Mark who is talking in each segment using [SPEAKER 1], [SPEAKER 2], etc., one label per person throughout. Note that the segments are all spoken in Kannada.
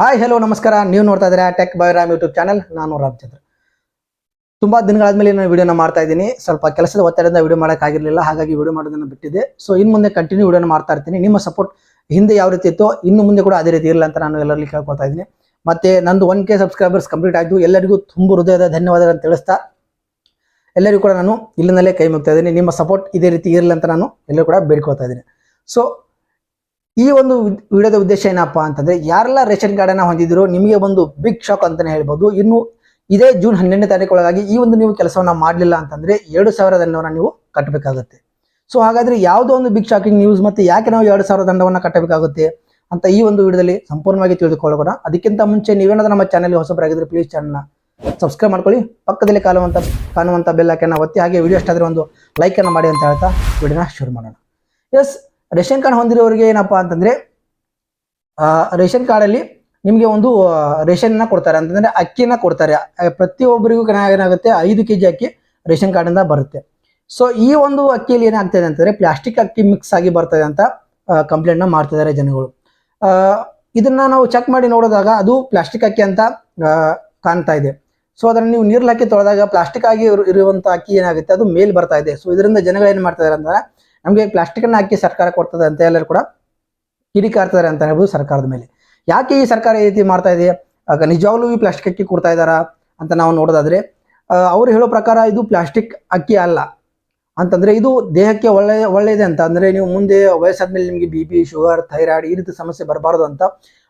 [SPEAKER 1] ಹಾಯ್ ಹಲೋ ನಮಸ್ಕಾರ. ನೀವು ನೋಡ್ತಾ ಇದ್ದೀರಾ ಟೆಕ್ ಬೈರಾಮ್ ಯೂಟ್ಯೂಬ್ ಚಾನಲ್ ನಾನು ರಾಮಚಂದ್ರ ತುಂಬ ದಿನಗಳಾದ್ಮೇಲೆ ನಾನು ವಿಡಿಯೋನ ಮಾಡ್ತಾ ಇದ್ದೀನಿ. ಸ್ವಲ್ಪ ಕೆಲಸದ ಒತ್ತಡದಿಂದ ವಿಡಿಯೋ ಮಾಡೋಕ್ಕಾಗಿರಲಿಲ್ಲ ಹಾಗಾಗಿ ವಿಡಿಯೋ ಮಾಡೋದನ್ನು ಬಿಟ್ಟಿದ್ದೆ. ಸೊ ಇನ್ನು ಮುಂದೆ ಕಂಟಿನ್ಯೂ ವಿಡಿಯೋನ ಮಾಡ್ತಾ ಇರ್ತೀನಿ. ನಿಮ್ಮ ಸಪೋರ್ಟ್ ಹಿಂದೆ ಯಾವ ರೀತಿ ಇತ್ತು, ಇನ್ನು ಮುಂದೆ ಕೂಡ ಅದೇ ರೀತಿ ಇರಲ್ಲ ಅಂತ ನಾನು ಎಲ್ಲರಲ್ಲಿ ಕೇಳ್ಕೊಳ್ತಾ ಇದ್ದೀನಿ. ಮತ್ತೆ ನಂದು ಒನ್ ಕೆ ಸಬ್ಸ್ಕ್ರೈಬರ್ಸ್ ಕಂಪ್ಲೀಟ್ ಆಯಿತು. ಎಲ್ಲರಿಗೂ ತುಂಬ ಹೃದಯದ ಧನ್ಯವಾದಗಳನ್ನು ತಿಳಿಸ್ತಾ, ಎಲ್ಲರಿಗೂ ಕೂಡ ನಾನು ಇಲ್ಲಿಂದಲೇ ಕೈ ಮುಗ್ತಾ ಇದ್ದೀನಿ. ನಿಮ್ಮ ಸಪೋರ್ಟ್ ಇದೇ ರೀತಿ ಇರಲಿ ಅಂತ ನಾನು ಎಲ್ಲರೂ ಕೂಡ ಬೇಡ್ಕೊಳ್ತಾ ಇದ್ದೀನಿ. ಸೊ ಈ ಒಂದು ವಿಡಿಯೋದ ಉದ್ದೇಶ ಏನಪ್ಪಾ ಅಂತಂದ್ರೆ ಯಾರೆಲ್ಲ ರೇಷನ್ ಕಾರ್ಡನ್ನು ಹೊಂದಿದ್ರು ನಿಮಗೆ ಒಂದು ಬಿಗ್ ಶಾಕ್ ಅಂತಾನೆ ಹೇಳ್ಬೋದು. ಇನ್ನು ಇದೇ ಜೂನ್ ಹನ್ನೆರಡನೇ ತಾರೀಕು ಒಳಗಾಗಿ ಈ ಒಂದು ನೀವು ಕೆಲಸವನ್ನ ಮಾಡಲಿಲ್ಲ ಅಂತಂದ್ರೆ ಎರಡು ಸಾವಿರ ದಂಡವನ್ನ ನೀವು ಕಟ್ಟಬೇಕಾಗುತ್ತೆ ಸೊ ಹಾಗಾದ್ರೆ ಯಾವುದೋ ಒಂದು ಬಿಗ್ ಶಾಕಿಂಗ್ ನ್ಯೂಸ್ ಮತ್ತೆ ಯಾಕೆ ನಾವು ಎರಡು ಸಾವಿರ ದಂಡವನ್ನ ಕಟ್ಟಬೇಕಾಗುತ್ತೆ ಅಂತ ಈ ಒಂದು ವಿಡಿಯೋದಲ್ಲಿ ಸಂಪೂರ್ಣವಾಗಿ ತಿಳಿದುಕೊಳ್ಳೋಣ. ಅದಕ್ಕಿಂತ ಮುಂಚೆ ನೀವೇನಾದ್ರೂ ನಮ್ಮ ಚಾನಲ್ ಹೊಸಬರಾಗಿದ್ರೆ ಪ್ಲೀಸ್ ಚಾನಲ್ನ ಸಬ್ಸ್ಕ್ರೈಬ್ ಮಾಡ್ಕೊಳ್ಳಿ. ಪಕ್ಕದಲ್ಲಿ ಕಾಲುವಂತ, ಕಾಣುವಂತ ಬೆಲ್ ಹಾಕನ್ನ ಒತ್ತಿ ಹಾಗೆ ವಿಡಿಯೋ ಇಷ್ಟ ಒಂದು ಲೈಕ್ ಅನ್ನ ಮಾಡಿ ಅಂತ ಹೇಳ್ತಾ ವಿಡಿಯೋನ ಶುರು ಮಾಡೋಣ. ಎಸ್ ರೇಷನ್ ಕಾರ್ಡ್ ಹೊಂದಿರೋರಿಗೆ ಏನಪ್ಪ ಅಂತಂದ್ರೆ ರೇಷನ್ ಕಾರ್ಡಲ್ಲಿ ನಿಮಗೆ ಒಂದು ರೇಷನ್ ರೇಷನ್ನ ಕೊಡ್ತಾರೆ. ಅಂತಂದ್ರೆ ಅಕ್ಕಿನ ಕೊಡ್ತಾರೆ. ಪ್ರತಿಯೊಬ್ಬರಿಗೂ ಏನಾಗುತ್ತೆ? ಐದು ಕೆ ಜಿ ಅಕ್ಕಿ ರೇಷನ್ ಕಾರ್ಡಿಂದ ಬರುತ್ತೆ. ಸೊ ಈ ಒಂದು ಅಕ್ಕಿಯಲ್ಲಿ ಏನಾಗ್ತದೆ ಅಂತಂದ್ರೆ ಪ್ಲಾಸ್ಟಿಕ್ ಅಕ್ಕಿ ಮಿಕ್ಸ್ ಆಗಿ ಬರ್ತದೆ ಅಂತ ಕಂಪ್ಲೇಂಟ್ನ ಮಾಡ್ತಿದ್ದಾರೆ ಜನಗಳು. ಇದನ್ನ ನಾವು ಚೆಕ್ ಮಾಡಿ ನೋಡಿದಾಗ ಅದು ಪ್ಲಾಸ್ಟಿಕ್ ಅಕ್ಕಿ ಅಂತ ಕಾಣ್ತಾ ಇದೆ. ಸೊ ಅದನ್ನು ನೀವು ನೀರಲ್ಲಿ ಹಾಕಿ ತೊಳೆದಾಗ ಪ್ಲಾಸ್ಟಿಕ್ ಆಗಿ ಇರು- ಇರುವಂತ ಅಕ್ಕಿ ಏನಾಗುತ್ತೆ? ಅದು ಮೇಲ್ ಬರ್ತಾ ಇದೆ. ಸೊ ಇದರಿಂದ ಜನಗಳು ಏನು ಮಾಡ್ತಾ ಇದಾರೆ ಅಂದ್ರೆ ನಮಗೆ ಪ್ಲಾಸ್ಟಿಕ್ ಅನ್ನ ಹಾಕಿ ಸರ್ಕಾರ ಕೊಡ್ತದೆ ಅಂತ ಎಲ್ಲರೂ ಕೂಡ ಕಿಡಿಕಾರ್ತಾರೆ ಅಂತ ಹೇಳ್ಬೋದು ಸರ್ಕಾರದ ಮೇಲೆ. ಯಾಕೆ ಈ ಸರ್ಕಾರ ಈ ರೀತಿ ಮಾಡ್ತಾ ಇದೆ ಆಗ ನಿಜವಾಗ್ಲೂ ಈ ಪ್ಲಾಸ್ಟಿಕ್ ಅಕ್ಕಿ ಕೊಡ್ತಾ ಇದ್ದಾರಾ ಅಂತ ನಾವು ನೋಡೋದಾದ್ರೆ ಅವ್ರು ಹೇಳೋ ಪ್ರಕಾರ ಇದು ಪ್ಲಾಸ್ಟಿಕ್ ಅಕ್ಕಿ ಅಲ್ಲ. ಅಂತಂದ್ರೆ ಇದು ದೇಹಕ್ಕೆ ಒಳ್ಳೆ, ಒಳ್ಳೆಯದೆ ಅಂತ. ಅಂದ್ರೆ ನೀವು ಮುಂದೆ ವಯಸ್ಸಾದ್ಮೇಲೆ ನಿಮಗೆ ಬಿ ಪಿ ಶುಗರ್ ಥೈರಾಯ್ಡ್ ಈ ರೀತಿ ಸಮಸ್ಯೆ ಬರಬಾರದು ಅಂತ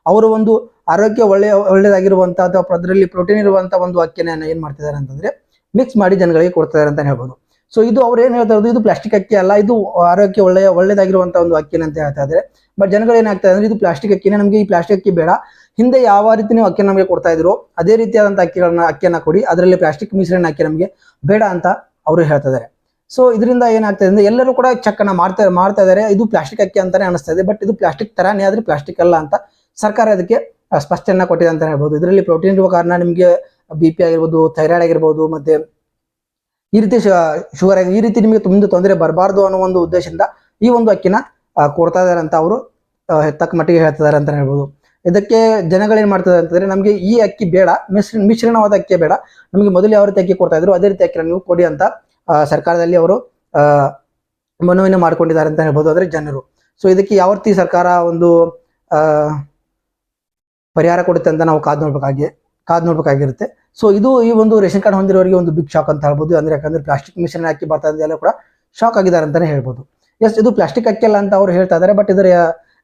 [SPEAKER 1] ಅವರು ಒಂದು ಆರೋಗ್ಯ ಒಳ್ಳೆಯ, ಒಳ್ಳೆಯದಾಗಿರುವಂತ ಅಥವಾ ಅದರಲ್ಲಿ ಪ್ರೋಟೀನ್ ಇರುವಂತ ಒಂದು ಅಕ್ಕಿನ ಏನ್ ಮಾಡ್ತಿದ್ದಾರೆ ಅಂತಂದ್ರೆ ಮಿಕ್ಸ್ ಮಾಡಿ ಜನಗಳಿಗೆ ಕೊಡ್ತಿದ್ದಾರೆ ಅಂತ ಹೇಳ್ಬೋದು. ಸೊ ಇದು ಅವ್ರು ಏನು ಹೇಳ್ತಾ ಇರೋದು? ಇದು ಪ್ಲಾಸ್ಟಿಕ್ ಅಕ್ಕಿ ಅಲ್ಲ ಇದು ಆರೋಗ್ಯ ಒಳ್ಳೆಯ ಒಳ್ಳೆಯದಾಗಿರುವಂತ ಒಂದು ಅಕ್ಕಿ ಅಂತ ಹೇಳ್ತಾ ಇದ್ದಾರೆ. ಬಟ್ ಜನಗಳು ಏನಾಗ್ತಾ ಅಂದ್ರೆ ಇದು ಪ್ಲಾಸ್ಟಿಕ್ ಅಕ್ಕಿನೇ ನಮಗೆ ಈ ಪ್ಲಾಸ್ಟಿಕ್ ಅಕ್ಕಿ ಬೇಡ. ಹಿಂದೆ ಯಾವ ರೀತಿ ನೀವು ಅಕ್ಕಿ ನಮಗೆ ಕೊಡ್ತಾ ಇದ್ರು ಅದೇ ರೀತಿಯಾದಂತ ಅಕ್ಕಿಗಳನ್ನ ಅಕ್ಕಿಯನ್ನು ಕೊಡಿ. ಅದರಲ್ಲಿ ಪ್ಲಾಸ್ಟಿಕ್ ಮಿಶ್ರಣ ಅಕ್ಕಿ ನಮಗೆ ಬೇಡ ಅಂತ ಅವರು ಹೇಳ್ತಾ ಇದ್ದಾರೆ. ಸೊ ಇದರಿಂದ ಏನಾಗ್ತದೆ ಅಂದ್ರೆ ಎಲ್ಲರೂ ಕೂಡ ಚೆಕ್ಕನ್ನು ಮಾಡ್ತಾ ಮಾಡ್ತಾ ಇದ್ದಾರೆ. ಇದು ಪ್ಲಾಸ್ಟಿಕ್ ಅಕ್ಕಿ ಅಂತಾನೆ ಅನಿಸ್ತಾ ಇದೆ. ಬಟ್ ಇದು ಪ್ಲಾಸ್ಟಿಕ್ ತರಾನೇ ಆದ್ರೆ ಪ್ಲಾಸ್ಟಿಕ್ ಅಲ್ಲ ಅಂತ ಸರ್ಕಾರ ಅದಕ್ಕೆ ಆ, ಸ್ಪಷ್ಟನೆ ಕೊಟ್ಟಿದೆ ಅಂತ ಹೇಳ್ಬೋದು. ಇದರಲ್ಲಿ ಪ್ರೋಟೀನ್ ಇರುವ ಕಾರಣ ನಿಮಗೆ ಬಿ ಪಿ ಆಗಿರ್ಬೋದು ಥೈರಾಯ್ಡ್ ಆಗಿರ್ಬೋದು ಮತ್ತೆ ಈ ರೀತಿ ಶುಗರ್ ಈ ರೀತಿ ನಿಮಗೆ ತುಂಬ ತೊಂದರೆ ಬರಬಾರ್ದು ಅನ್ನೋ ಒಂದು ಉದ್ದೇಶದಿಂದ ಈ ಒಂದು ಅಕ್ಕಿನ ಕೊಡ್ತಾ ಇದ್ದಾರೆ ಅಂತ ಅವರು ತಕ್ಕ ಮಟ್ಟಿಗೆ ಹೇಳ್ತಿದ್ದಾರೆ ಅಂತ ಹೇಳ್ಬೋದು. ಇದಕ್ಕೆ ಜನಗಳು ಏನ್ ಮಾಡ್ತಾರೆ ಅಂತಂದ್ರೆ ನಮಗೆ ಈ ಅಕ್ಕಿ ಬೇಡ, ಮಿಶ್ರ ಮಿಶ್ರಣವಾದ ಅಕ್ಕಿ ಬೇಡ. ನಮಗೆ ಮೊದಲು ಯಾವ ರೀತಿ ಅಕ್ಕಿ ಕೊಡ್ತಾ ಇದ್ರು ಅದೇ ರೀತಿ ಅಕ್ಕಿನ ನೀವು ಕೊಡಿ ಅಂತ ಸರ್ಕಾರದಲ್ಲಿ ಅವರು ಮನವಿನ ಮಾಡ್ಕೊಂಡಿದ್ದಾರೆ ಅಂತ ಹೇಳ್ಬೋದು ಅಂದ್ರೆ ಜನರು. ಸೊ ಇದಕ್ಕೆ ಯಾವ ರೀತಿ ಸರ್ಕಾರ ಒಂದು ಪರಿಹಾರ ಕೊಡುತ್ತೆ ಅಂತ ನಾವು ಕಾದು ನೋಡ್ಬೇಕಾಗಿ ಕಾದ್ ನೋಡ್ಬೇಕಾಗಿರುತ್ತೆ. ಸೊ ಇದು ಈ ಒಂದು ರೇಷನ್ ಕಾರ್ಡ್ ಹೊಂದಿರೋರಿಗೆ ಒಂದು ಬಿಗ್ ಶಾಕ್ ಅಂತ ಹೇಳ್ಬೋದು. ಅಂದ್ರೆ ಯಾಕಂದ್ರೆ ಪ್ಲಾಸ್ಟಿಕ್ ಮಿಷನ್ ಹಾಕಿ ಬರ್ತಾ ಇದೆಲ್ಲ ಕೂಡ ಶಾಕ್ ಆಗಿದ್ದಾರೆ ಅಂತಾನೆ ಹೇಳ್ಬೋದು. ಎಸ್ ಇದು ಪ್ಲಾಸ್ಟಿಕ್ ಅಕ್ಕಿ ಅಲ್ಲ ಅಂತ ಅವ್ರು ಹೇಳ್ತಾ ಇದ್ದಾರೆ ಬಟ್ ಇದರ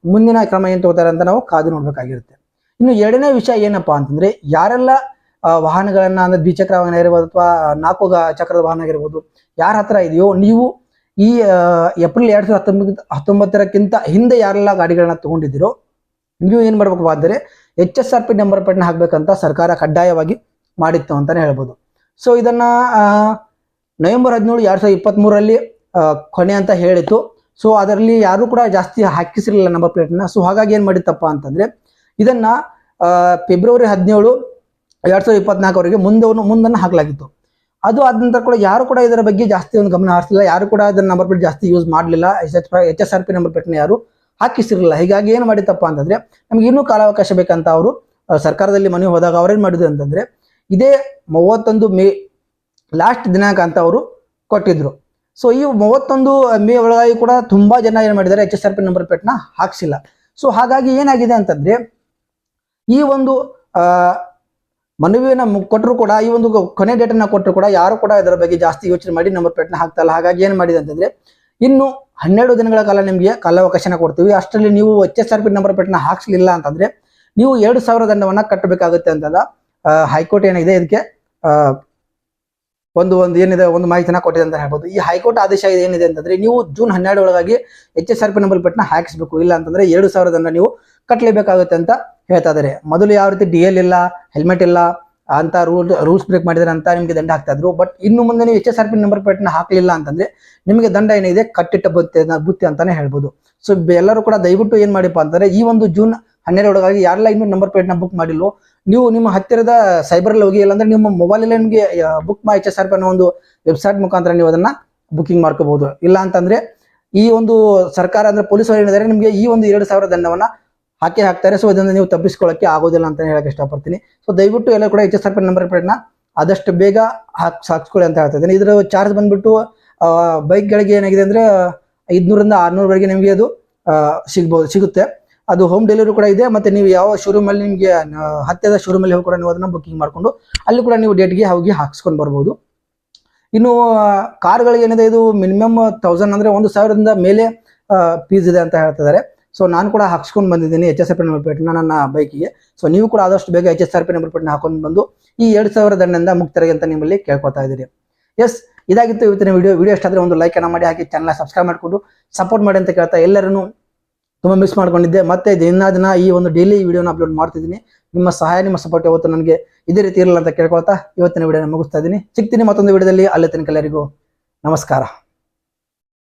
[SPEAKER 1] ಮುಂದಿನ ಕ್ರಮ ಏನು ತಗೋತಾರೆ ಅಂತ ನಾವು ಕಾದು ನೋಡ್ಬೇಕಾಗಿರುತ್ತೆ. ಇನ್ನು ಎರಡನೇ ವಿಷಯ ಏನಪ್ಪಾ ಅಂತಂದ್ರೆ, ಯಾರೆಲ್ಲ ವಾಹನಗಳನ್ನ ಅಂದ್ರೆ ದ್ವಿಚಕ್ರ ವಾಹನ ಇರ್ಬೋದು ಅಥವಾ ನಾಲ್ಕು ಚಕ್ರದ ವಾಹನ ಆಗಿರ್ಬೋದು, ಯಾರ ಹತ್ರ ಇದೆಯೋ ನೀವು ಈ ಏಪ್ರಿಲ್ ಎರಡ್ ಸಾವಿರದ ಹತ್ತೊಂಬತ್ತು ಹತ್ತೊಂಬತ್ತರಕ್ಕಿಂತ ಹಿಂದೆ ಯಾರೆಲ್ಲ ಗಾಡಿಗಳನ್ನ ತಗೊಂಡಿದ್ದೀರೋ, ನೀವು ಏನ್ ಮಾಡ್ಬೇಕು ಅಂದ್ರೆ H S R P number ಪ್ಲೇಟ್ನ ಹಾಕಬೇಕಂತ ಸರ್ಕಾರ ಕಡ್ಡಾಯವಾಗಿ ಮಾಡಿತ್ತು ಅಂತಾನೆ ಹೇಳ್ಬೋದು. ಸೊ ಇದನ್ನ ನವೆಂಬರ್ ಹದಿನೇಳು ಎರಡ್ ಸಾವಿರದ ಇಪ್ಪತ್ತ್ ಮೂರರಲ್ಲಿ ಕೊನೆ ಅಂತ ಹೇಳಿತ್ತು. ಸೊ ಅದರಲ್ಲಿ ಯಾರು ಕೂಡ ಜಾಸ್ತಿ ಹಾಕಿಸಿರಲಿಲ್ಲ ನಂಬರ್ ಪ್ಲೇಟ್ನ ಸೊ ಹಾಗಾಗಿ ಏನು ಮಾಡಿತ್ತಪ್ಪ ಅಂತಂದ್ರೆ, ಇದನ್ನ ಫೆಬ್ರವರಿ ಹದಿನೇಳು ಎರಡ್ ಸಾವಿರದ ಇಪ್ಪತ್ನಾಲ್ಕವರೆಗೆ ಮುಂದೆ ಮುಂದನ್ನು ಹಾಕಲಾಗಿತ್ತು. ಅದು ಆದ ನಂತರ ಕೂಡ ಯಾರು ಕೂಡ ಇದರ ಬಗ್ಗೆ ಜಾಸ್ತಿ ಒಂದು ಗಮನ ಹರಿಸಲಿಲ್ಲ. ಯಾರು ಕೂಡ ಇದನ್ನ ನಂಬರ್ ಪ್ಲೇಟ್ ಜಾಸ್ತಿ ಯೂಸ್ ಮಾಡಲಿಲ್ಲ. H H H S R P number ಪ್ಲೇಟ್ನ ಯಾರು ಹಾಕಿಸಿರಲಿಲ್ಲ. ಹೀಗಾಗಿ ಏನು ಮಾಡಿತಪ್ಪ ಅಂತಂದರೆ, ನಮಗೆ ಇನ್ನೂ ಕಾಲಾವಕಾಶ ಬೇಕಂತ ಅವರು ಸರ್ಕಾರದಲ್ಲಿ ಮನವಿ ಹೋದಾಗ ಏನು ಮಾಡಿದ್ರು ಅಂತಂದರೆ, ಇದೇ ಮೂವತ್ತೊಂದು ಮೇ ಲಾಸ್ಟ್ ದಿನಾಂಕ ಅಂತ ಅವರು ಕೊಟ್ಟಿದ್ರು. ಸೊ ಈ ಮೂವತ್ತೊಂದು ಮೇ ಒಳಗಾಗಿ ಕೂಡ ತುಂಬ ಜನ ಏನು ಮಾಡಿದ್ದಾರೆ H S R P number ಪ್ಲೇಟ್ನ ಹಾಕ್ಸಿಲ್ಲ. ಸೊ ಹಾಗಾಗಿ ಏನಾಗಿದೆ ಅಂತಂದರೆ, ಈ ಒಂದು ಮನವಿಯನ್ನು ಕೊಟ್ಟರು ಕೂಡ, ಈ ಒಂದು ಕೊನೆ ಡೇಟನ್ನು ಕೊಟ್ಟರು ಕೂಡ, ಯಾರು ಕೂಡ ಇದರ ಬಗ್ಗೆ ಜಾಸ್ತಿ ಯೋಚನೆ ಮಾಡಿ ನಂಬರ್ ಪ್ಲೇಟ್ನ ಹಾಕ್ತಾ ಇಲ್ಲ. ಹಾಗಾಗಿ ಏನು ಮಾಡಿದೆ ಅಂತಂದ್ರೆ ಇನ್ನು ಹನ್ನೆರಡು ದಿನಗಳ ಕಾಲ ನಿಮಗೆ ಕಾಲಾವಕಾಶನ ಕೊಡ್ತೀವಿ. ಅಷ್ಟರಲ್ಲಿ ನೀವು H S R P number ಪ್ಲೇಟ್ನ ಹಾಕ್ಸ್ಲಿಲ್ಲ ಅಂತಂದ್ರೆ ನೀವು ಎರಡು ಸಾವಿರ ದಂಡವನ್ನು ಕಟ್ಟಬೇಕಾಗುತ್ತೆ ಅಂತಂದ ಹೈಕೋರ್ಟ್ ಏನಿದೆ ಇದಕ್ಕೆ ಒಂದು ಒಂದು ಏನಿದೆ, ಒಂದು ಮಾಹಿತಿನ ಕೊಟ್ಟಿದೆ ಅಂತ ಹೇಳ್ಬೋದು. ಈ ಹೈಕೋರ್ಟ್ ಆದೇಶ ಏನಿದೆ ಅಂತಂದ್ರೆ ನೀವು ಜೂನ್ ಹನ್ನೆರಡು ಒಳಗಾಗಿ H S R P number ಪ್ಲೇಟ್ನ ಹಾಕಿಸ್ಬೇಕು. ಇಲ್ಲ ಅಂತಂದ್ರೆ ಎರಡು ಸಾವಿರ ದಂಡ ನೀವು ಕಟ್ಟಲೇಬೇಕಾಗುತ್ತೆ ಅಂತ ಹೇಳ್ತಾ ಇದ್ದಾರೆ ಮೊದಲು ಯಾವ ರೀತಿ ಡಿ ಎಲ್ ಇಲ್ಲ ಹೆಲ್ಮೆಟ್ ಇಲ್ಲ ಅಂತ ರೂಲ್ ರೂಲ್ಸ್ ಬ್ರೇಕ್ ಮಾಡಿದ್ರೆ ಅಂತ ನಿಮಗೆ ದಂಡ ಹಾಕ್ತಾ ಇದ್ರು. ಬಟ್ ಇನ್ನು ಮುಂದೆ ನೀವು H S R P number ಪ್ಲೇಟ್ನ ಹಾಕಲಿಲ್ಲ ಅಂತಂದ್ರೆ ನಿಮಗೆ ದಂಡ ಏನಿದೆ? ಕಟ್ಟಿಟ್ಟ ಬುತ್ತಿ ಬುತ್ತಿ ಅಂತಾನೆ ಹೇಳ್ಬೋದು. ಸೊ ಎಲ್ಲರೂ ಕೂಡ ದಯವಿಟ್ಟು ಏನು ಮಾಡಿಪ್ಪ ಅಂತಂದ್ರೆ ಈ ಒಂದು ಜೂನ್ ಹನ್ನೆರಡೊಳಗಾಗಿ ಯಾರೆಲ್ಲ ಇನ್ನೂ ನಂಬರ್ ಪ್ಲೇಟ್ನ ಬುಕ್ ಮಾಡಿಲ್ಲೋ ನೀವು ನಿಮ್ಮ ಹತ್ತಿರದ ಸೈಬರಲ್ಲಿ ಹೋಗಿ, ಇಲ್ಲಾಂದ್ರೆ ನಿಮ್ಮ ಮೊಬೈಲಲ್ಲೇ ನಿಮಗೆ ಬುಕ್ ಮಾ ಎಚ್ ಎಸ್ ಆರ್ ಪಿ ಅನ್ನೋ ಒಂದು ವೆಬ್ಸೈಟ್ ಮುಖಾಂತರ ನೀವು ಅದನ್ನ ಬುಕ್ಕಿಂಗ್ ಮಾಡ್ಕೋಬಹುದು. ಇಲ್ಲ ಅಂತಂದ್ರೆ ಈ ಒಂದು ಸರ್ಕಾರ ಅಂದ್ರೆ ಪೊಲೀಸರು ಏನಿದ್ದಾರೆ ನಿಮಗೆ ಈ ಒಂದು ಎರಡು ಸಾವಿರ ದಂಡವನ್ನ ಹಾಕಿ ಹಾಕ್ತಾರೆ. ಸೊ ಇದನ್ನು ನೀವು ತಪ್ಪಿಸ್ಕೊಳ್ಳೋಕ್ಕೆ ಆಗೋದಿಲ್ಲ ಅಂತ ಹೇಳಕ್ಕೆ ಇಷ್ಟಪಡ್ತೀನಿ. ಸೊ ದಯವಿಟ್ಟು ಎಲ್ಲ ಕೂಡ H S R P number ಪ್ಲೇಟ್ನ ಆದಷ್ಟು ಬೇಗ ಹಾಕ್ಸ್ ಹಾಕ್ಸ್ಕೊಳ್ಳಿ ಅಂತ ಹೇಳ್ತಾ ಇದ್ದೀನಿ. ಇದರ ಚಾರ್ಜ್ ಬಂದ್ಬಿಟ್ಟು ಬೈಕ್ಗಳಿಗೆ ಏನಾಗಿದೆ ಅಂದರೆ, ಐದುನೂರಿಂದ ಆರುನೂರವರೆಗೆ ನಿಮಗೆ ಅದು ಸಿಗ್ಬೋದು, ಸಿಗುತ್ತೆ. ಅದು ಹೋಮ್ ಡೆಲಿವರಿ ಕೂಡ ಇದೆ. ಮತ್ತೆ ನೀವು ಯಾವ ಶೋರೂಮಲ್ಲಿ ನಿಮಗೆ ಹತ್ತಿರದ ಶೋರೂಮಲ್ಲಿ ಹೋಗಿ ಕೂಡ ನೀವು ಅದನ್ನು ಬುಕ್ಕಿಂಗ್ ಮಾಡಿಕೊಂಡು, ಅಲ್ಲಿ ಕೂಡ ನೀವು ಡೇಟ್ಗೆ ಹೋಗಿ ಹಾಕ್ಸ್ಕೊಂಡು ಬರ್ಬೋದು. ಇನ್ನು ಕಾರ್ಗಳಿಗೆ ಏನಿದೆ, ಇದು ಮಿನಿಮಮ್ ತೌಸಂಡ್ ಅಂದರೆ ಒಂದು ಸಾವಿರದಿಂದ ಮೇಲೆ ಫೀಸ್ ಇದೆ ಅಂತ ಹೇಳ್ತಿದ್ದಾರೆ ಸೊ ನಾನು ಕೂಡ ಹಾಕ್ಸ್ಕೊಂಡು ಬಂದಿದ್ದೀನಿ H S R P number ಪ್ಲೇಟ್ನ ನನ್ನ ಬೈಕಿಗೆ. ಸೊ ನೀವು ಕೂಡ ಆದಷ್ಟು ಬೇಗ H S R P number ಪ್ಲೇಟ್ನ ಹಾಕೊಂಡು ಬಂದು ಈ ಎರಡು ಸಾವಿರ ದಂಡದಿಂದ ಮುಕ್ತರಿಗೆ ಅಂತ ನಿಮ್ಮಲ್ಲಿ ಕೇಳ್ಕೊತಾ ಇದ್ದೀರಿ. ಎಸ್ ಇದಾಗಿತ್ತು ಇವತ್ತಿನ ವಿಡಿಯೋ ವಿಡಿಯೋ ಇಷ್ಟ ಆದರೆ ಒಂದು ಲೈಕ್ ಅನ್ನ ಮಾಡಿ ಹಾಕಿ ಚಾನಲ್ ಸಬ್ಸ್ಕ್ರೈಬ್ ಮಾಡಿಕೊಂಡು ಸಪೋರ್ಟ್ ಮಾಡಿ ಅಂತ ಕೇಳ್ತಾ ಎಲ್ಲರನ್ನು ತುಂಬ ಮಿಸ್ ಮಾಡ್ಕೊಂಡಿದ್ದೆ. ಮತ್ತೆ ದಿನ ದಿನ ಈ ಒಂದು ಡೈಲಿ ವಿಡಿಯೋನ ಅಪ್ಲೋಡ್ ಮಾಡ್ತಿದ್ದೀನಿ. ನಿಮ್ಮ ಸಹಾಯ, ನಿಮ್ಮ ಸಪೋರ್ಟ್ ಯಾವತ್ತು ನನಗೆ ಇದೇ ರೀತಿ ಇರಲ್ಲ ಅಂತ ಕೇಳ್ಕೊಳ್ತಾ ಇವತ್ತಿನ ವಿಡಿಯೋನ ಮುಗಿಸ್ತಾ ಇದ್ದೀನಿ. ಸಿಗ್ತೀನಿ ಮತ್ತೊಂದು ವಿಡಿಯೋದಲ್ಲಿ ಅಲ್ಲಿ ತನಕ ಎಲ್ಲರಿಗೂ ನಮಸ್ಕಾರ.